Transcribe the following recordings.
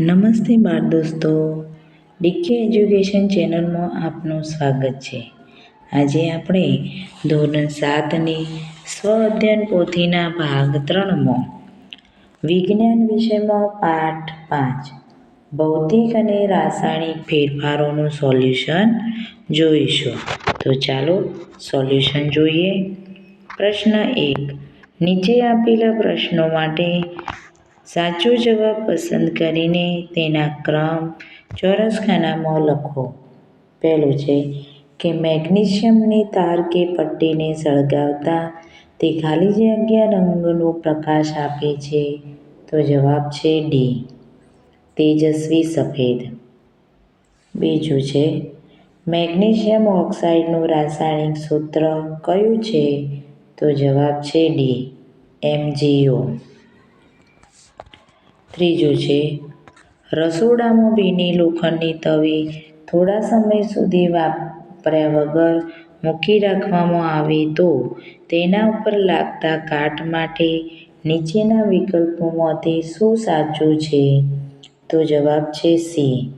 નમસ્તે બાળ દોસ્તો. ડીકે એજ્યુકેશન ચેનલમાં આપનું સ્વાગત છે. આજે આપણે ધોરણ સાતની સ્વ અધ્યયન પોથીના ભાગ ત્રણમાં. વિજ્ઞાન વિષયમાં પાઠ પાંચ. ભૌતિક અને રાસાયણિક ફેરફારોનું સોલ્યુશન જોઈશું. તો ચાલો સોલ્યુશન જોઈએ. પ્રશ્ન એક. નીચે આપેલા પ્રશ્નો માટે સાચો જવાબ પસંદ કરીને તેના ક્રમ ચોરસખાનામાં લખો. પહેલું છે કે મેગ્નેશિયમની તાર કે પટ્ટીને સળગાવતા તે ખાલી જગ્યા રંગનો પ્રકાશ આપે છે. તો જવાબ છે ડી. તેજસ્વી સફેદ. બીજું છે મેગ્નેશિયમ ઓક્સાઇડનું રાસાયણિક સૂત્ર કયું છે? તો જવાબ છે ડી. એમજીઓ ત્રીજું છે, રસોડામાં ભીની લોખંડની તવી થોડા સમય સુધી વાપર્યા વગર મૂકી રાખવામાં આવે તો તેના ઉપર લાગતા કાટ માટે નીચેના વિકલ્પોમાંથી શું સાચું છે? તો જવાબ છે સી.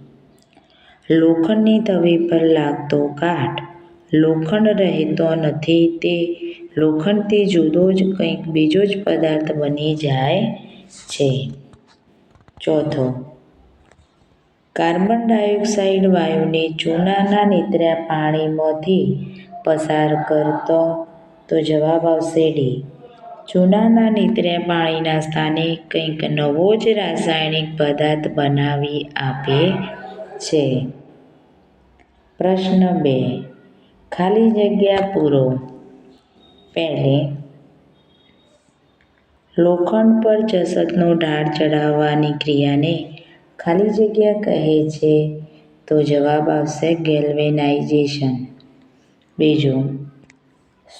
લોખંડની તવી પર લાગતો કાટ લોખંડ રહેતો નથી તે લોખંડથી જુદો જ કંઈક બીજો જ પદાર્થ બની જાય છે. ચોથો. કાર્બન ડાયોક્સાઇડ વાયુને ચૂનાના નીતર્યા પાણીમાંથી પસાર કરતો તો જવાબ આવશે ડી. ચૂનાના નીતર્યા પાણીના સ્થાને કંઈક નવો જ રાસાયણિક પદાર્થ બનાવી આપે છે. પ્રશ્ન બે. ખાલી જગ્યા પૂરો. પહેલી લોખંડ પર જસતનો ઢાળ ચડાવવાની ક્રિયાને ખાલી જગ્યા કહે છે, તો જવાબ આવશે ગેલ્વેનાઇઝેશન. બીજું,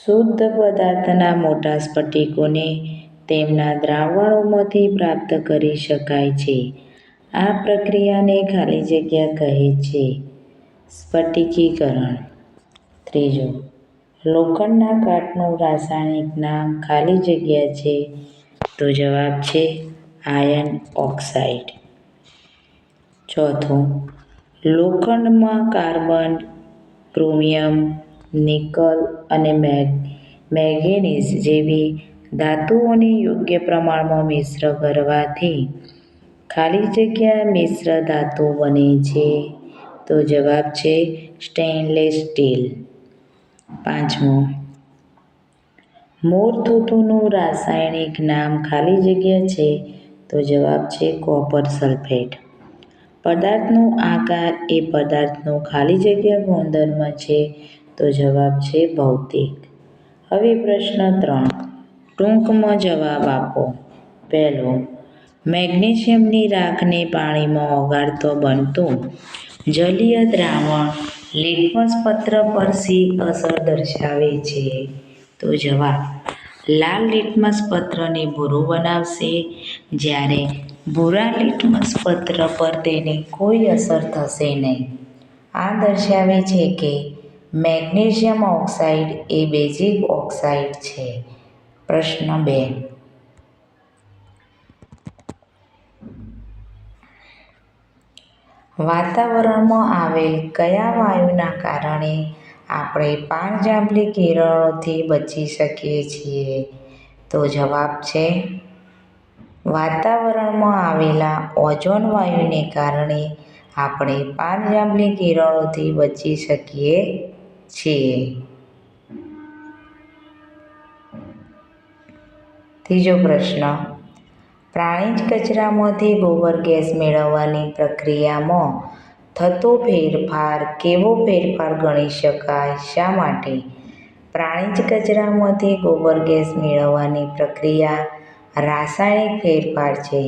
શુદ્ધ પદાર્થના મોટા સ્ફટિકોને તેમના દ્રાવણોમાંથી પ્રાપ્ત કરી શકાય છે. આ પ્રક્રિયાને ખાલી જગ્યા કહે છે. સ્ફટિકીકરણ. ત્રીજું, લોખંડના કાટનું રાસાયણિક નામ ખાલી જગ્યા છે તો જવાબ છે આયર્ન ઓક્સાઇડ. ચોથું, લોખંડમાં કાર્બન, ક્રોમિયમ, નિકલ અને મેગ, મેંગેનીઝ જેવી ધાતુઓને યોગ્ય પ્રમાણમાં મિશ્ર કરવાથી ખાલી જગ્યા મિશ્ર ધાતુ બને છે. તો જવાબ છે સ્ટેનલેસ સ્ટીલ. પાંચમું મોરથૂથુનું રાસાયણિક નામ ખાલી જગ્યા છે તો જવાબ છે કોપર સલ્ફેટ. પદાર્થનો આકાર એ પદાર્થનો ખાલી જગ્યા ગુણધર્મ છે તો જવાબ છે ભૌતિક. હવે પ્રશ્ન ત્રણ. ટૂંકમાં જવાબ આપો. પહેલો, મેગ્નેશિયમની રાખને પાણીમાં ઓગાળતો બનતું જલીય દ્રાવણ લિટમસ પત્ર પર સી અસર દર્શાવે છે. તો જવાબ, લાલ લિટમસ પત્રને ભૂરું બનાવશે. જ્યારે ભૂરા લિટમસ પત્ર પર તેની કોઈ અસર થશે નહીં. આ દર્શાવે છે કે મેગ્નેશિયમ ઓક્સાઇડ એ બેઝિક ઓક્સાઇડ છે. પ્રશ્ન બે. વાતાવરણમાં આવેલ કયા વાયુના કારણે આપણે પાણજાંબલી કિરણોથી બચી શકીએ છીએ. તો જવાબ છે, વાતાવરણમાં આવેલા ઓઝોન વાયુને કારણે આપણે પાણજાંબલી કિરણોથી બચી શકીએ છીએ. ત્રીજો પ્રશ્ન પ્રાણીજ કચરામાંથી ગોબર ગેસ મેળવવાની પ્રક્રિયામાં થતો ફેરફાર કેવો ફેરફાર ગણી શકાય? શા માટે? પ્રાણીજ કચરામાંથી ગોબર ગેસ મેળવવાની પ્રક્રિયા રાસાયણિક ફેરફાર છે.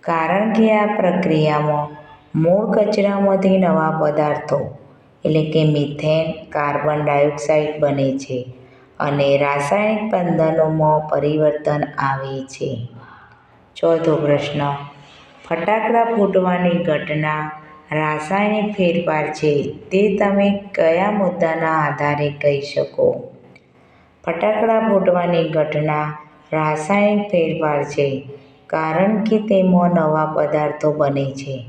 કારણ કે આ પ્રક્રિયામાં મૂળ કચરામાંથી નવા પદાર્થો, એટલે કે મિથેન, કાર્બન ડાયોક્સાઇડ બને છે અને રાસાયણિક બંધનોમાં પરિવર્તન આવે છે. ચોથો પ્રશ્ન, ફટાકડા ફૂટવાની ઘટના રાસાયણિક ફેરફાર છે તે તમે કયા મુદ્દાના આધારે કહી શકો? ફટાકડા ફૂટવાની ઘટના રાસાયણિક ફેરફાર છે કારણ કે તેમાં નવા પદાર્થો બને છે.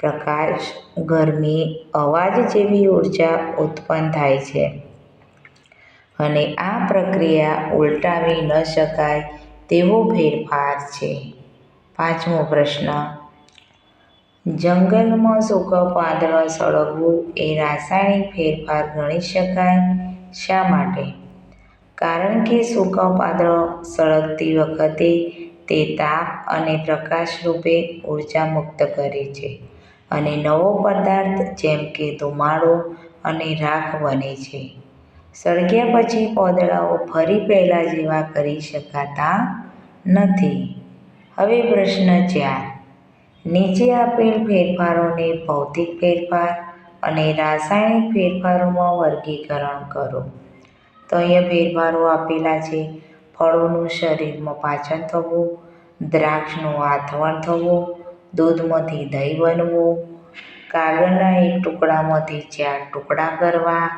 પ્રકાશ, ગરમી, અવાજ જેવી ઊર્જા ઉત્પન્ન થાય છે. અને આ પ્રક્રિયા ઉલટાવી ન શકાય તેવો ફેરફાર છે. પાંચમો પ્રશ્ન જંગલમાં સૂકો પાંદડો સળગવું એ રાસાયણિક ફેરફાર ગણી શકાય. શા માટે? કારણ કે સૂકો પાંદડો સળગતી વખતે તે તાપ અને પ્રકાશ રૂપે ઊર્જા મુક્ત કરે છે અને નવો પદાર્થ જેમ કે ધુમાડો અને રાખ બને છે. સળગ્યા પછી પોદળાઓ ફરી પહેલાં જેવા કરી શકાતા નથી. હવે પ્રશ્ન ચાર. નીચે આપેલ ફેરફારોને ભૌતિક ફેરફાર અને રાસાયણિક ફેરફારોમાં વર્ગીકરણ કરો. તો અહીંયા ફેરફારો આપેલા છે. ફળોનું શરીરમાં પાચન થવું, દ્રાક્ષનું આથવણ થવું, દૂધમાંથી દહીં બનવું, કાગળના એક ટુકડામાંથી ચાર ટુકડા કરવા,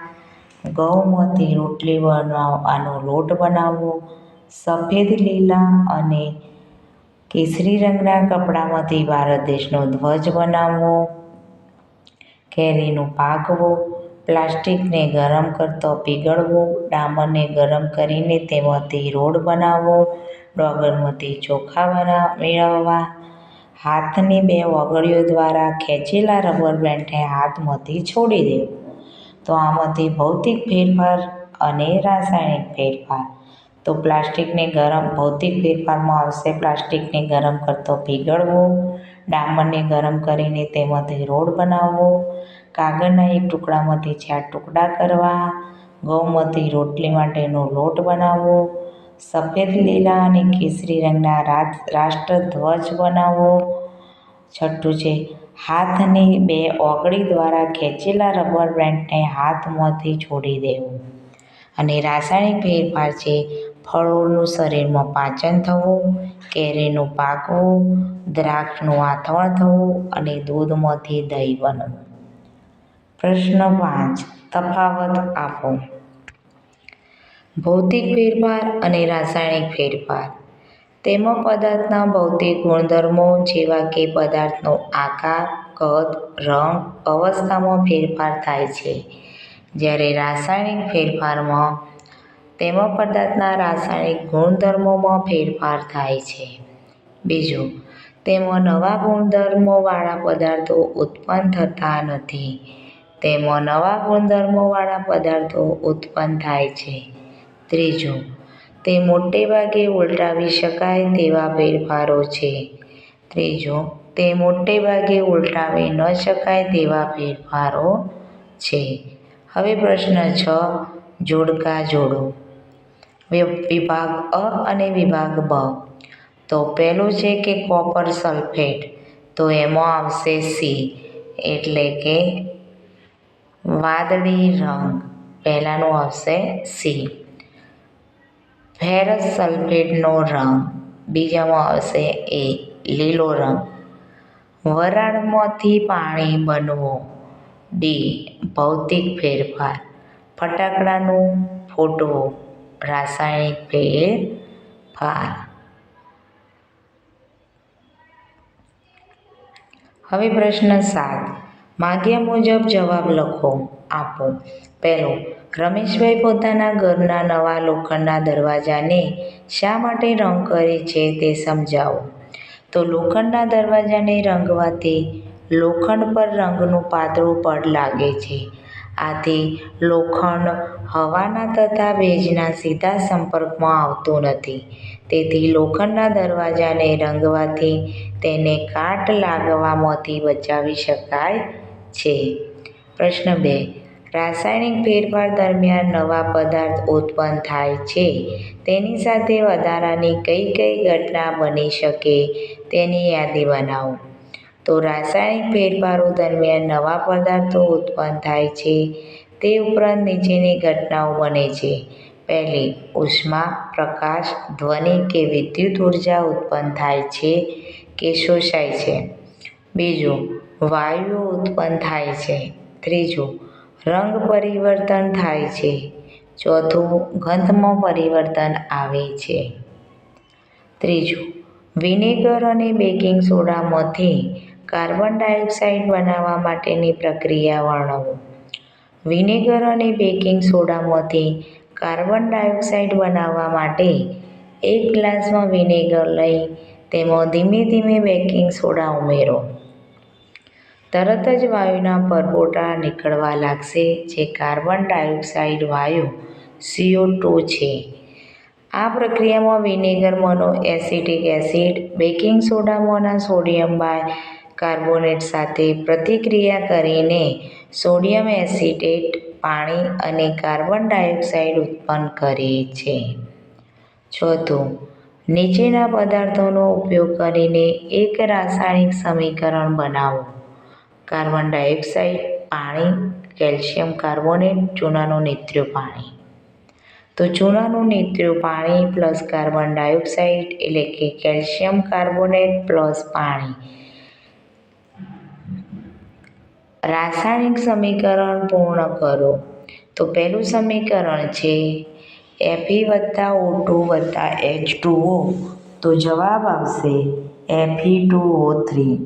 ઘઉંમાંથી રોટલી બનાવવાનો લોટ બનાવવો, સફેદ લીલા અને કેસરી રંગના કપડામાંથી ભારત દેશનો ધ્વજ બનાવવો કેરીનું પાકવું, પ્લાસ્ટિકને ગરમ કરતો પીગળવો, ડામરને ગરમ કરીને તેમાંથી રોડ બનાવવો ડોગરમાંથી ચોખા બના મેળવવા. હાથની બે વગડીઓ દ્વારા ખેંચેલા રબર બેન્ડને હાથમાંથી છોડી દેવું. તો આમાંથી ભૌતિક ફેરફાર અને રાસાયણિક ફેરફાર. તો પ્લાસ્ટિકને ગરમ ભૌતિક ફેરફારમાં આવશે. પ્લાસ્ટિકને ગરમ કરતો પીગળવો ડામરને ગરમ કરીને તેમાંથી રોડ બનાવવો, કાગળના એક ટુકડામાંથી ચાર ટુકડા કરવા, ઘઉંમાંથી રોટલી માટેનો લોટ બનાવવો, સફેદ લીલા અને કેસરી રંગના રાષ્ટ્રધ્વજ બનાવવો, છઠ્ઠું છે હાથની બે ઓગળી દ્વારા ખેંચેલા રબર બેન્ડને હાથમાંથી છોડી દેવું. અને રાસાયણિક ફેરફાર છે ફળોનું શરીરમાં પાચન થવું, કેરીનું પાકવું, દ્રાક્ષનું આથવણ થવું અને દૂધમાંથી દહીં બનવું. પ્રશ્ન પાંચ, તફાવત આપો. ભૌતિક ફેરફાર અને રાસાયણિક ફેરફાર. તેમાં પદાર્થના ભૌતિક ગુણધર્મો જેવા કે પદાર્થનો આકાર, કદ, રંગ, અવસ્થામાં ફેરફાર થાય છે. જ્યારે રાસાયણિક ફેરફારમાં તેમાં પદાર્થના રાસાયણિક ગુણધર્મોમાં ફેરફાર થાય છે. બીજું, તેમાં નવા ગુણધર્મોવાળા પદાર્થો ઉત્પન્ન થતા નથી. તેમાં નવા ગુણધર્મોવાળા પદાર્થો ઉત્પન્ન થાય છે. ત્રીજું, તે મોટે ભાગે ઉલટાવી શકાય તેવા ફેરફારો છે. ત્રીજું, તે મોટે ભાગે ઉલટાવી ન શકાય તેવા ફેરફારો છે. હવે પ્રશ્ન છ, જોડકા જોડો. વિભાગ અ અને વિભાગ બ. તો પહેલું છે કે કોપર સલ્ફેટ. તો એમાં આવશે સી. એટલે કે વાદળી રંગ. પહેલાંનું આવશે સી. ફેરસ સલ્ફેટનો રંગ. બીજામાં આવશે એ, લીલો રંગ. વરાળમાંથી પાણી બનવું. ડી, ભૌતિક ફેરફાર. ફટાકડાનું ફૂટવું. રાસાયણિક ફેરફાર હવે પ્રશ્ન સાત. માગ્યા મુજબ જવાબ લખો. આપો. પહેલો, રમેશભાઈ પોતાના ઘરના નવા લોખંડના દરવાજાને શા માટે રંગ કરે છે તે સમજાવો. તો લોખંડના દરવાજાને રંગવાથી લોખંડ પર રંગનું પાતળું પડ લાગે છે. આથી લોખંડ હવાના તથા ભેજના સીધા સંપર્કમાં આવતું નથી. તેથી લોખંડના દરવાજાને રંગવાથી તેને કાટ લાગવામાંથી બચાવી શકાય છે. પ્રશ્ન બે. રાસાયણિક ફેરફાર દરમિયાન નવા પદાર્થ ઉત્પન્ન થાય છે. તેની સાથે વધારાની કઈ કઈ ઘટના બની શકે તેની યાદી બનાવો. તો રાસાયણિક ફેરફારો દરમિયાન નવા પદાર્થો ઉત્પન્ન થાય છે. તે ઉપરાંત નીચેની ઘટનાઓ બને છે. પહેલી, ઉષ્મા, પ્રકાશ, ધ્વનિ કે વિદ્યુત ઊર્જા ઉત્પન્ન થાય છે કે શોષાય છે. બીજું, વાયુઓ ઉત્પન્ન થાય છે. ત્રીજું, રંગ પરિવર્તન થાય છે. ચોથું, ગંધમાં પરિવર્તન આવે છે. ત્રીજું, વિનેગર અને બેકિંગ સોડામાંથી કાર્બન ડાયોક્સાઇડ બનાવવા માટેની પ્રક્રિયા વર્ણવો. વિનેગર અને બેકિંગ સોડામાંથી કાર્બન ડાયોક્સાઇડ બનાવવા માટે એક ગ્લાસમાં વિનેગર લઈ તેમાં ધીમે ધીમે બેકિંગ સોડા ઉમેરો. તરત જ વાયુના પરપોટા નીકળવા લાગશે, જે કાર્બન ડાયોક્સાઇડ વાયુ સીઓ ટુ છે. આ પ્રક્રિયામાં વિનેગરમાંનો એસિટિક એસિડ, બેકિંગ સોડામાંના સોડિયમ બાય કાર્બોનેટ સાથે પ્રતિક્રિયા કરીને સોડિયમ એસિટેટ પાણી અને કાર્બન ડાયોક્સાઇડ ઉત્પન્ન કરે છે. ચોથું, નીચેના પદાર્થોનો ઉપયોગ કરીને એક રાસાયણિક સમીકરણ બનાવો. કાર્બન ડાયોક્સાઇડ, પાણી, કેલ્શિયમ કાર્બોનેટ, ચૂનાનું નિત્રિયું પાણી. તો ચૂનાનું નિત્રિયું પાણી પ્લસ કાર્બન ડાયોક્સાઇડ એટલે કે કેલ્શિયમ કાર્બોનેટ પ્લસ પાણી. રાસાયણિક સમીકરણ પૂર્ણ કરો. તો પહેલું સમીકરણ છે એફી વત્તા ઓટુ વત્તા એચટુઓ તો જવાબ આવશે એફી ટુ ઓ થ્રી.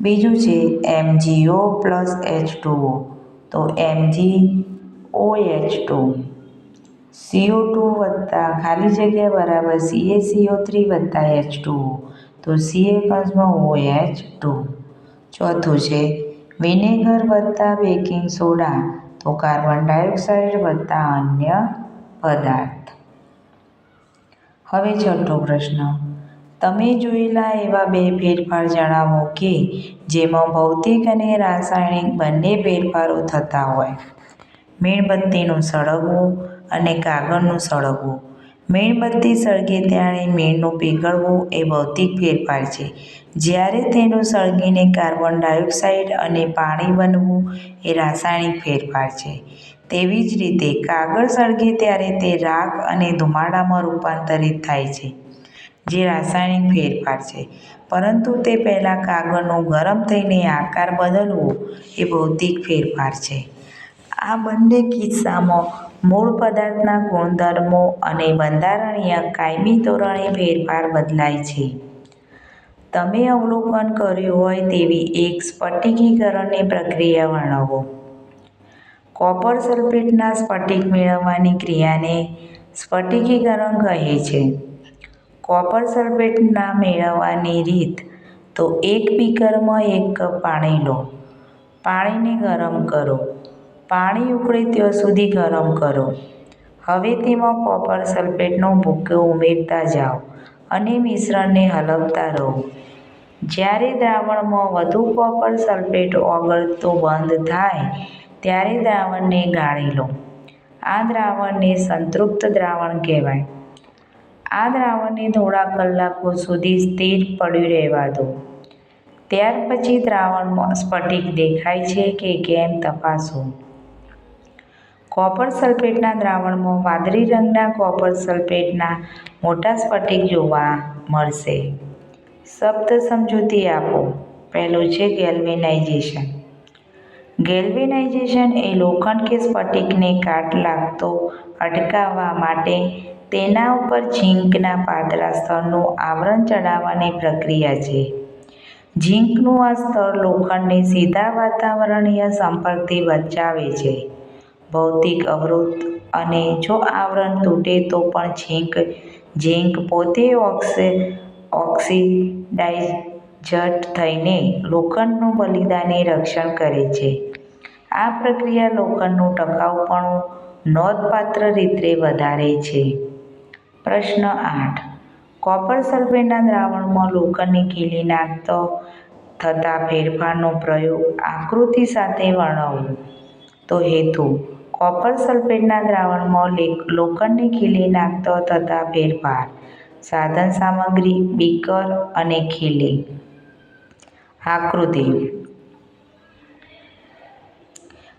બીજું છે MgO plus H two O તો Mg O H two CO two વત્તા ખાલી જગ્યા બરાબર સીએસીઓ થ્રી વત્તા એચટુઓ તો સીએ ઓ એચ ટુ. ચોથું છે વિનેગર વત્તા બેકિંગ સોડા, તો કાર્બન ડાયોક્સાઇડ વત્તા અન્ય પદાર્થ. હવે છઠ્ઠો પ્રશ્ન. તમે જોયેલા એવા બે ફેરફાર જણાવો કે જેમાં ભૌતિક અને રાસાયણિક બંને ફેરફારો થતા હોય. મીણબત્તીનું સળગવું અને કાગળનું સળગવું. મીણબત્તી સળગે ત્યારે મીણનું પીગળવું એ ભૌતિક ફેરફાર છે. જ્યારે તેનું સળગીને કાર્બન ડાયોક્સાઇડ અને પાણી બનવું એ રાસાયણિક ફેરફાર છે. તેવી જ રીતે કાગળ સળગે ત્યારે તે રાખ અને ધુમાડામાં રૂપાંતરિત થાય છે, જે રાસાયણિક ફેરફાર છે. પરંતુ તે પહેલાં કાગળનું ગરમ થઈને આકાર બદલવો એ ભૌતિક ફેરફાર છે. આ બંને કિસ્સામાં મૂળ પદાર્થના ગુણધર્મો અને બંધારણીય કાયમી ધોરણે ફેરફાર બદલાય છે. તમે અવલોકન કર્યું હોય તેવી એક સ્ફટિકીકરણની પ્રક્રિયા વર્ણવો. કોપર સલ્ફેટના સ્ફટિક મેળવવાની ક્રિયાને સ્ફટિકીકરણ કહે છે. કોપર સલ્ફેટના મેળવવાની રીત, તો એક બીકરમાં એક કપ પાણી લો. પાણીને ગરમ કરો. પાણી ઉકળે ત્યાં સુધી ગરમ કરો. હવે તેમાં કોપર સલ્ફેટનો ભૂક્કો ઉમેરતા જાઓ અને મિશ્રણને હલાવતા રહો. જ્યારે દ્રાવણમાં વધુ કોપર સલ્ફેટ ઓગળતો બંધ થાય, ત્યારે દ્રાવણને ગાળી લો. આ દ્રાવણને સંતૃપ્ત દ્રાવણ કહેવાય. આ દ્રાવણને થોડા કલાકો સુધી સ્થિર પડ્યું રહેવા દો. ત્યાર પછી દ્રાવણમાં સ્ફટિક દેખાય છે કે કેમ તપાસો. કોપર સલ્ફેટના દ્રાવણમાં વાદળી રંગના કોપર સલ્ફેટના મોટા સ્ફટિક જોવા મળશે. શબ્દ સમજૂતી આપો. પહેલું છે ગેલ્વેનાઈઝેશન. ગેલ્વેનાઇઝેશન એ લોખંડ કે સ્ફટિકને કાટ લાગતો અટકાવવા માટે તેના ઉપર ઝીંકના પાતળા સ્તરનું આવરણ ચડાવવાની પ્રક્રિયા છે. ઝીંકનું આ સ્તર લોખંડને સીધા વાતાવરણીય સંપર્કથી બચાવે છે ભૌતિક અવરોધ અને જો આવરણ તૂટે તો પણ ઝીંક ઝીંક પોતે ઓક્સિડાઇઝ્ડ થઈને લોખંડનું બલિદાને રક્ષણ કરે છે. આ પ્રક્રિયા લોખંડનું ટકાઉપણું નોંધપાત્ર રીતે વધારે છે. પ્રશ્ન આઠ. કોપર સલ્ફેટના દ્રાવણમાં લોખંડની ખીલી નાખતો થતા ફેરફારનો પ્રયોગ આકૃતિ સાથે વર્ણવો. તો હેતુ કોપર સલ્ફેટના દ્રાવણમાં લોખંડની ખીલી નાખતો થતા ફેરફાર. સાધન સામગ્રી, બીકર અને ખીલી. આકૃતિ.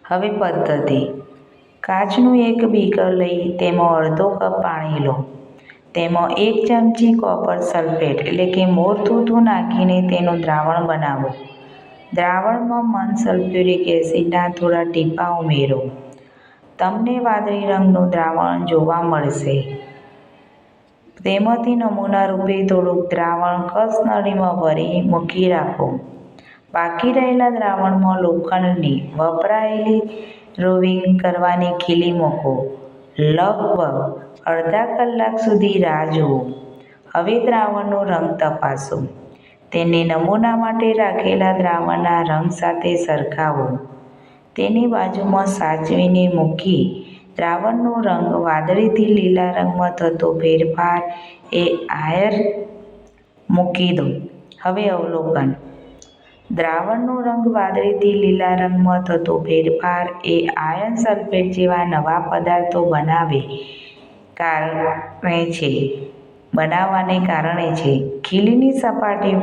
હવે પદ્ધતિ. કાચનું એક બીકર લઈ તેમાં અડધો કપ પાણી લો. તેમાં એક ચમચી કોપર સલ્ફેટ એટલે કે મોરથૂથું નાખીને તેનું દ્રાવણ બનાવો. દ્રાવણમાં મન સલ્ફ્યુરિક એસિડના થોડા ટીપાં ઉમેરો. તમને વાદળી રંગનું દ્રાવણ જોવા મળશે. તેમાંથી નમૂના રૂપે થોડુંક દ્રાવણ કસનળીમાં ભરી મૂકી રાખો. બાકી રહેલા દ્રાવણમાં લોખંડની વપરાયેલી રોવિંગ કરવાની ખીલી મૂકો. લગભગ અડધા કલાક સુધી રાહ જુઓ. હવે દ્રાવણનો રંગ તપાસો. તેને નમૂના માટે રાખેલા દ્રાવણના રંગ સાથે સરખાવો. તેની બાજુમાં સાચવીને મૂકી. દ્રાવણનો રંગ વાદળીથી લીલા રંગમાં થતો ફેરફાર એ આયર મૂકી દો. હવે અવલોકન. દ્રાવણનો રંગ વાદળીથી લીલા રંગમાં થતો ફેરફાર એ આયર્ન સલ્ફેટ જેવા નવા પદાર્થો બનાવે કારણે છે. બનાવવાને કારણે છે. ખીલીની સપાટી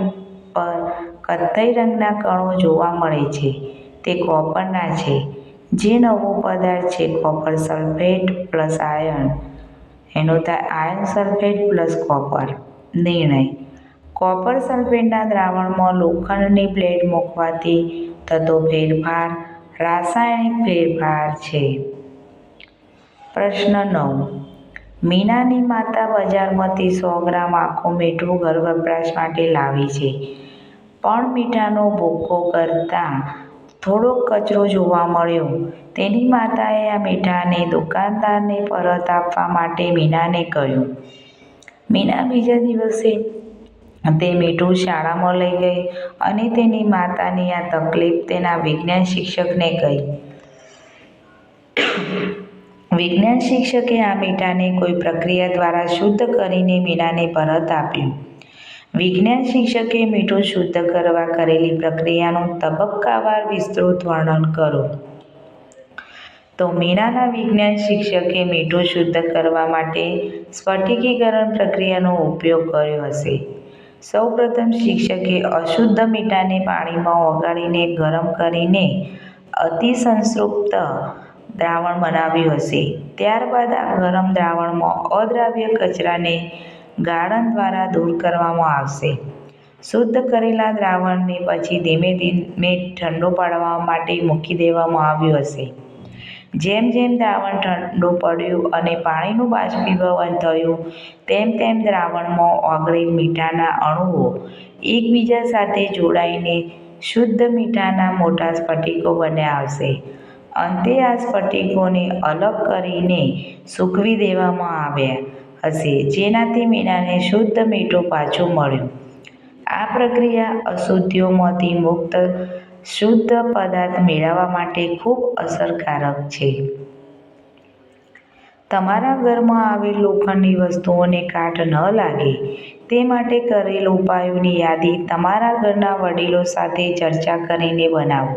પર કથ્થઈ રંગના કણો જોવા મળે છે. તે કોપરના છે. જે નવો પદાર્થ છે, કોપર સલ્ફેટ પ્લસ આયર્ન. એનો થાય આયર્ન સલ્ફેટ પ્લસ કોપર. નિર્ણય. કોપર સલ્ફેટના દ્રાવણમાં લોખંડની પ્લેટ મૂકવાથી થતો ફેરફાર, રાસાયણિક ફેરફાર છે. પ્રશ્ન નવ. મીનાની માતા બજારમાંથી સો ગ્રામ આખું મીઠું ઘર વપરાશ માટે લાવી છે. પણ મીઠાનો ભૂકો કરતાં થોડો કચરો જોવા મળ્યો. તેની માતાએ આ મીઠાને દુકાનદારને પરત આપવા માટે મીનાને કહ્યું, મીના, બીજા દિવસે તે મીઠું શાળામાં લઈ ગઈ અને તેની માતાની આ તકલીફ તેના વિજ્ઞાન શિક્ષકને કહી. વિજ્ઞાન શિક્ષકે આ મીઠાને કોઈ પ્રક્રિયા દ્વારા શુદ્ધ કરીને મીનાને પરત આપ્યું. વિજ્ઞાન શિક્ષકે મીઠું શુદ્ધ કરવા કરેલી પ્રક્રિયાનું તબક્કાવાર વિસ્તૃત વર્ણન કરો તો મીણાના વિજ્ઞાન શિક્ષકે મીઠું શુદ્ધ કરવા માટે સ્ફટિકીકરણ પ્રક્રિયાનો ઉપયોગ કર્યો હશે. સૌપ્રથમ શિક્ષકે અશુદ્ધ મીઠાને પાણીમાં ઓગાળીને ગરમ કરીને અતિસંતૃપ્ત દ્રાવણ બનાવ્યું હશે. ત્યારબાદ આ ગરમ દ્રાવણમાં અદ્રાવ્ય કચરાને ગાળણ દ્વારા દૂર કરવામાં આવશે. શુદ્ધ કરેલા દ્રાવણને પછી ધીમે ધીમે ઠંડો પાડવા માટે મૂકી દેવામાં આવ્યું હશે. જેમ જેમ દ્રાવણ ઠંડુ પડ્યું અને પાણીનું બાષ્પીભવન થયું, તેમ તેમ દ્રાવણમાં ઓગળેલ મીઠાના અણુઓ એકબીજા સાથે જોડાઈને શુદ્ધ મીઠાના મોટા સ્ફટિકો બન્યા આવશે. અંતે આ સ્ફટિકોને અલગ કરીને સૂકવી દેવામાં આવ્યા. હશે. જેનાથી મીણાને શુદ્ધ મીઠું પાછું મળ્યું. આ પ્રક્રિયા અશુદ્ધિઓમાંથી મુક્ત શુદ્ધ પદાર્થ મેળવવા માટે ખૂબ અસરકારક છે. તમારા ઘરમાં આવેલ લોખંડની વસ્તુઓને કાટ ન લાગે. તે માટે કરેલ ઉપાયોની યાદી તમારા ઘરના વડીલો સાથે ચર્ચા કરીને બનાવો.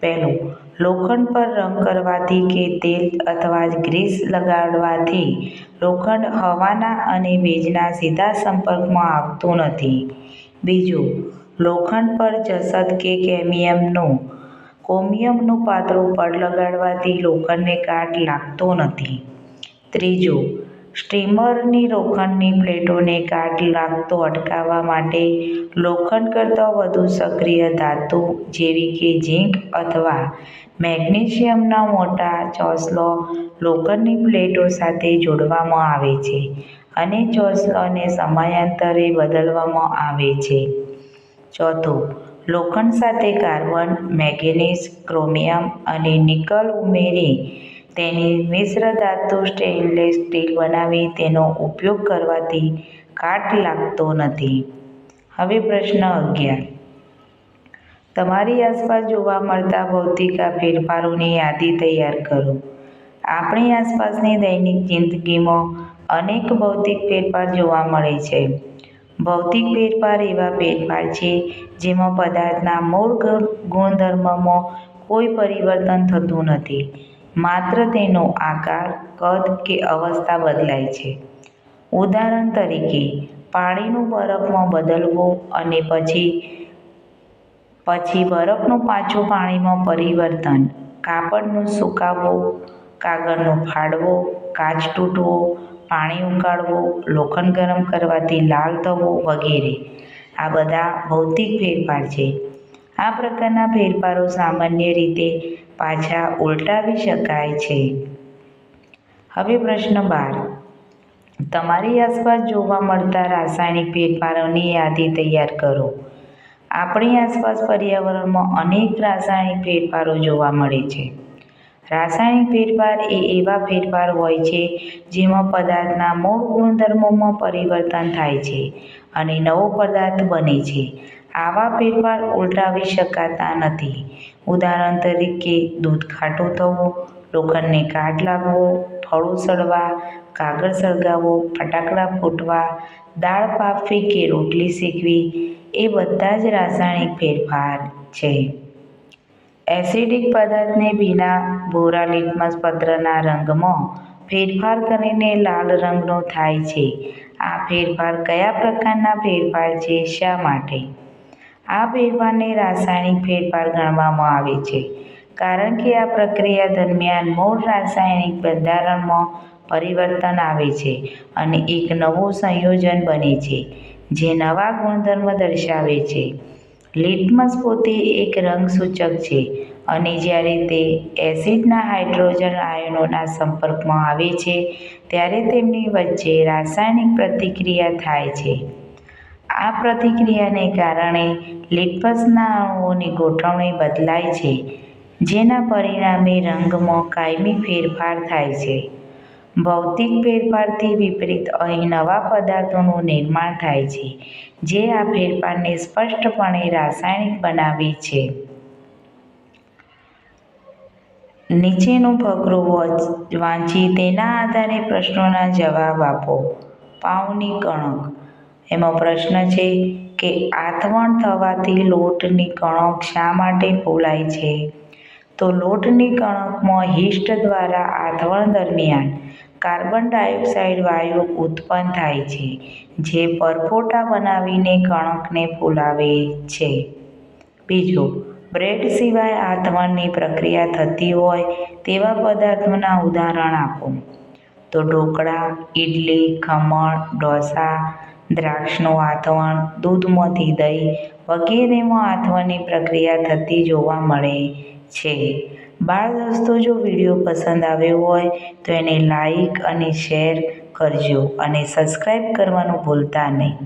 પહેલું લોખંડ પર રંગ કરવાથી કે તેલ અથવા ગ્રીસ લગાડવાથી લોખંડ હવાના અને ભેજના સીધા સંપર્કમાં આવતું નથી. બીજું, લોખંડ પર જસત કે કેમિયમનું, કોમિયમનું પાતળું પડ લગાડવાથી લોખંડને કાટ લાગતો નથી. ત્રીજું સ્ટીમરની લોખંડની પ્લેટોને કાટ લાગતો અટકાવવા માટે લોખંડ કરતાં વધુ સક્રિય ધાતુ જેવી કે ઝીંક અથવા મેગ્નેશિયમના મોટા ચોસલો લોખંડની પ્લેટો સાથે જોડવામાં આવે છે અને ચોસલોને સમયાંતરે બદલવામાં આવે છે. ચોથું, લોખંડ સાથે કાર્બન, મેંગેનીઝ, ક્રોમિયમ અને નિકલ ઉમેરી તેની મિશ્રધાતુ સ્ટેનલેસ સ્ટીલ બનાવી તેનો ઉપયોગ કરવાથી કાટ લાગતો નથી. હવે પ્રશ્ન અગિયાર. તમારી આસપાસ જોવા મળતા ભૌતિક ફેરફારોની યાદી તૈયાર કરો. આપણી આસપાસની દૈનિક જિંદગીમાં અનેક ભૌતિક ફેરફાર જોવા મળે છે. ભૌતિક ફેરફાર એવા ફેરફાર છે જેમાં પદાર્થના મૂળ ગુણધર્મમાં કોઈ પરિવર્તન થતું નથી. માત્ર તેનો આકાર, કદ કે અવસ્થા બદલાય છે. ઉદાહરણ તરીકે, પાણીનું બરફમાં બદલવું અને પછી પછી બરફનું પાછું પાણીમાં પરિવર્તન, કાપડનું સુકાવવું કાગળનો ફાડવો, કાચ તૂટવો, પાણી ઉકાળવું, લોખંડ ગરમ કરવાથી લાલ થવું વગેરે. આ બધા ભૌતિક ફેરફાર છે. આ પ્રકારના ફેરફારો સામાન્ય રીતે પાછા ઉલટાવી શકાય છે. હવે પ્રશ્ન બાર. તમારી આસપાસ જોવા મળતા રાસાયણિક ફેરફારોની યાદી તૈયાર કરો. આપણી આસપાસ પર્યાવરણમાં અનેક રાસાયણિક ફેરફારો જોવા મળે છે. રાસાયણિક ફેરફાર એ એવા ફેરફાર હોય છે જેમાં પદાર્થના મૂળ ગુણધર્મોમાં પરિવર્તન થાય છે અને નવો પદાર્થ બને છે. આવા ફેરફાર ઉલટાવી શકાતા નથી. ઉદાહરણ તરીકે દૂધ ખાટું થવું, લોખંડને કાટ લાગવો ફળો સડવા કાગળ સળગાવવો ફટાકડા ફૂટવા, દાળ પાકવી કે રોટલી શેકવી, એ બધા જ રાસાયણિક ફેરફાર છે. એસિડિક પદાર્થને ભીના ભૂરા લિટમસ પત્રના રંગમાં ફેરફાર કરીને લાલ રંગનો થાય છે. આ ફેરફાર કયા પ્રકારના ફેરફાર છે? શા માટે? આ ફેરફારને રાસાયણિક ફેરફાર ગણવામાં આવે છે. કારણ કે આ પ્રક્રિયા દરમિયાન મૂળ રાસાયણિક બંધારણમાં પરિવર્તન આવે છે અને એક નવું સંયોજન બને છે, જે નવા ગુણધર્મ દર્શાવે છે. લિટમસ પોતે એક રંગસૂચક છે અને જ્યારે તે એસિડના હાઇડ્રોજન આયનોના સંપર્કમાં આવે છે, ત્યારે તેમની વચ્ચે રાસાયણિક પ્રતિક્રિયા થાય છે. આ પ્રતિક્રિયાને કારણે લિટપસના અણુઓની ગોઠવણી બદલાય છે, જેના પરિણામે રંગમાં કાયમી ફેરફાર થાય છે. ભૌતિક ફેરફારથી વિપરીત અહીં નવા પદાર્થોનું નિર્માણ થાય છે, જે આ ફેરફારને સ્પષ્ટપણે રાસાયણિક બનાવે છે. નીચેનું ફકરું વાંચી તેના આધારે પ્રશ્નોના જવાબ આપો. પાઉની કણક એમાં પ્રશ્ન છે કે આથવણ થવાથી લોટની કણક શા માટે ફોલાય છે? તો લોટની કણકમાં હિસ્ટ દ્વારા આથવણ દરમિયાન કાર્બન ડાયોક્સાઇડ વાયુ ઉત્પન્ન થાય છે, જે પરપોટા બનાવીને કણકને ફૂલાવે છે. બીજું, બ્રેડ સિવાય આથવણની પ્રક્રિયા થતી હોય તેવા પદાર્થોના ઉદાહરણ આપો. તો ઢોકળા ઇડલી ખમણ, ઢોસા દ્રાક્ષનું આથવણ, દૂધમાંથી દહીં વગેરેમાં આથવણની પ્રક્રિયા થતી જોવા મળે છે. બાળ દોસ્તો, જો વીડિયો પસંદ આવ્યો હોય, તો એને લાઈક અને શેર કરજો અને સબસ્ક્રાઈબ કરવાનું ભૂલતા નહીં.